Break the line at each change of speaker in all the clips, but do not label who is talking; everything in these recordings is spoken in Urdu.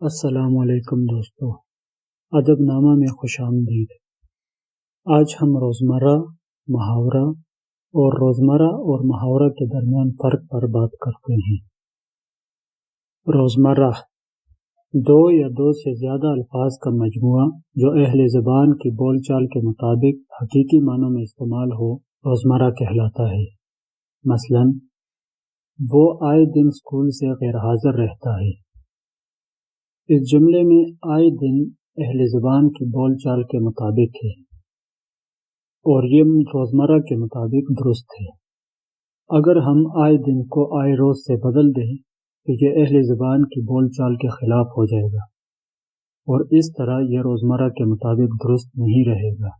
السلام علیکم دوستو ادب نامہ میں خوش آمدید۔ آج ہم روزمرہ، محاورہ اور روزمرہ اور محاورہ کے درمیان فرق پر بات کرتے ہیں۔ روزمرہ، دو یا دو سے زیادہ الفاظ کا مجموعہ جو اہل زبان کی بول چال کے مطابق حقیقی معنوں میں استعمال ہو، روزمرہ کہلاتا ہے۔ مثلا، وہ آئے دن اسکول سے غیر حاضر رہتا ہے۔ اس جملے میں آئے دن اہل زبان کی بول چال کے مطابق ہے اور یہ روزمرہ کے مطابق درست ہے۔ اگر ہم آئے دن کو آئے روز سے بدل دیں تو یہ اہل زبان کی بول چال کے خلاف ہو جائے گا اور اس طرح یہ روزمرہ کے مطابق درست نہیں رہے گا۔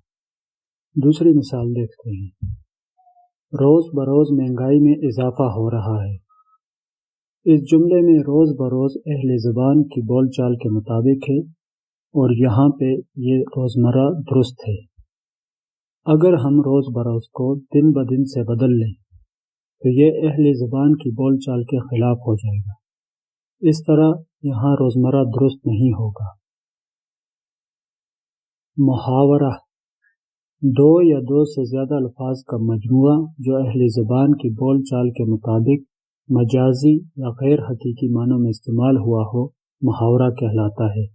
دوسری مثال دیکھتے ہیں۔ روز بروز مہنگائی میں اضافہ ہو رہا ہے۔ اس جملے میں روز بروز اہل زبان کی بول چال کے مطابق ہے اور یہاں پہ یہ روزمرہ درست ہے۔ اگر ہم روز بروز کو دن بدن سے بدل لیں، تو یہ اہل زبان کی بول چال کے خلاف ہو جائے گا۔ اس طرح یہاں روزمرہ درست نہیں ہوگا۔ محاورہ دو یا دو سے زیادہ الفاظ کا مجموعہ جو اہل زبان کی بول چال کے مطابق مجازی یا غیر حقیقی معنوں میں استعمال ہوا ہو، محاورہ کہلاتا ہے۔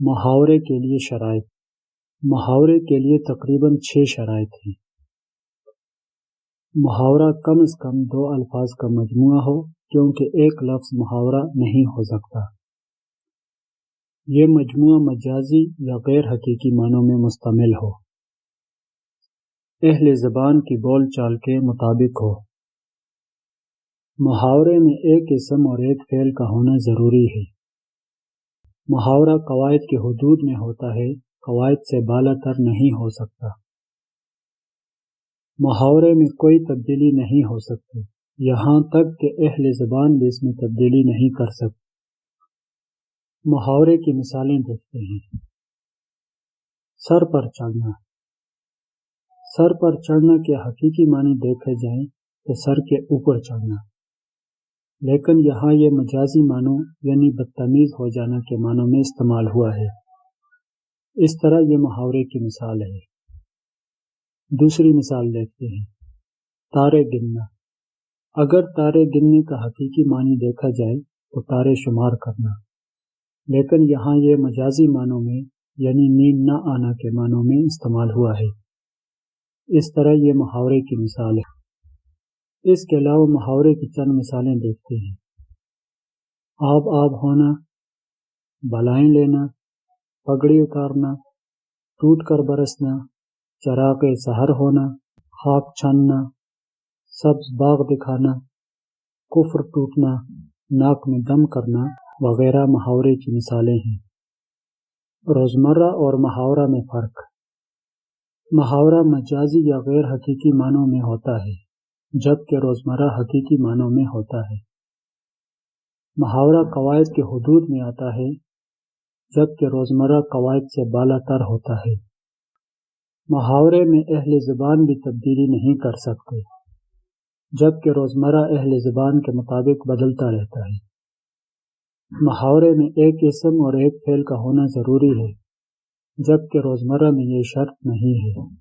محاورے کے لیے شرائط۔ محاورے کے لیے تقریباً چھ شرائط ہیں۔ محاورہ کم از کم دو الفاظ کا مجموعہ ہو، کیونکہ ایک لفظ محاورہ نہیں ہو سکتا۔ یہ مجموعہ مجازی یا غیر حقیقی معنوں میں مستمل ہو۔ اہل زبان کی بول چال کے مطابق ہو۔ محاورے میں ایک اسم اور ایک فعل کا ہونا ضروری ہے۔ محاورہ قواعد کے حدود میں ہوتا ہے، قواعد سے بالا تر نہیں ہو سکتا۔ محاورے میں کوئی تبدیلی نہیں ہو سکتی، یہاں تک کہ اہل زبان بھی اس میں تبدیلی نہیں کر سکتی محاورے کی مثالیں دیکھتے ہیں۔ سر پر چڑھنا۔ سر پر چڑھنا کے حقیقی معنی دیکھے جائیں تو سر کے اوپر چڑھنا۔ لیکن یہاں یہ مجازی معنوں یعنی بدتمیز ہو جانا کے معنوں میں استعمال ہوا ہے۔ اس طرح یہ محاورے کی مثال ہے۔ دوسری مثال دیکھتے ہیں۔ تارے گننا۔ اگر تارے گننے کا حقیقی معنی دیکھا جائے تو تارے شمار کرنا۔ لیکن یہاں یہ مجازی معنوں میں یعنی نیند نہ آنا کے معنوں میں استعمال ہوا ہے۔ اس طرح یہ محاورے کی مثال ہے۔ اس کے علاوہ محاورے کی چند مثالیں دیکھتے ہیں۔ آب آب ہونا بالائیں لینا، پگڑی اتارنا، ٹوٹ کر برسنا، چراغ سہر ہونا خاک چھاننا، سبز باغ دکھانا، کفر ٹوٹنا، ناک میں دم کرنا وغیرہ محاورے کی مثالیں ہیں۔ روزمرہ اور محاورہ میں فرق۔ محاورہ مجازی یا غیر حقیقی معنوں میں ہوتا ہے۔ جبکہ روزمرہ حقیقی معنوں میں ہوتا ہے۔ محاورہ قواعد کے حدود میں آتا ہے جبکہ روزمرہ قواعد سے بالا تر ہوتا ہے۔ محاورے میں اہل زبان بھی تبدیلی نہیں کر سکتے جبکہ روزمرہ اہل زبان کے مطابق بدلتا رہتا ہے۔ محاورے میں ایک اسم اور ایک فعل کا ہونا ضروری ہے جبکہ روزمرہ میں یہ شرط نہیں ہے۔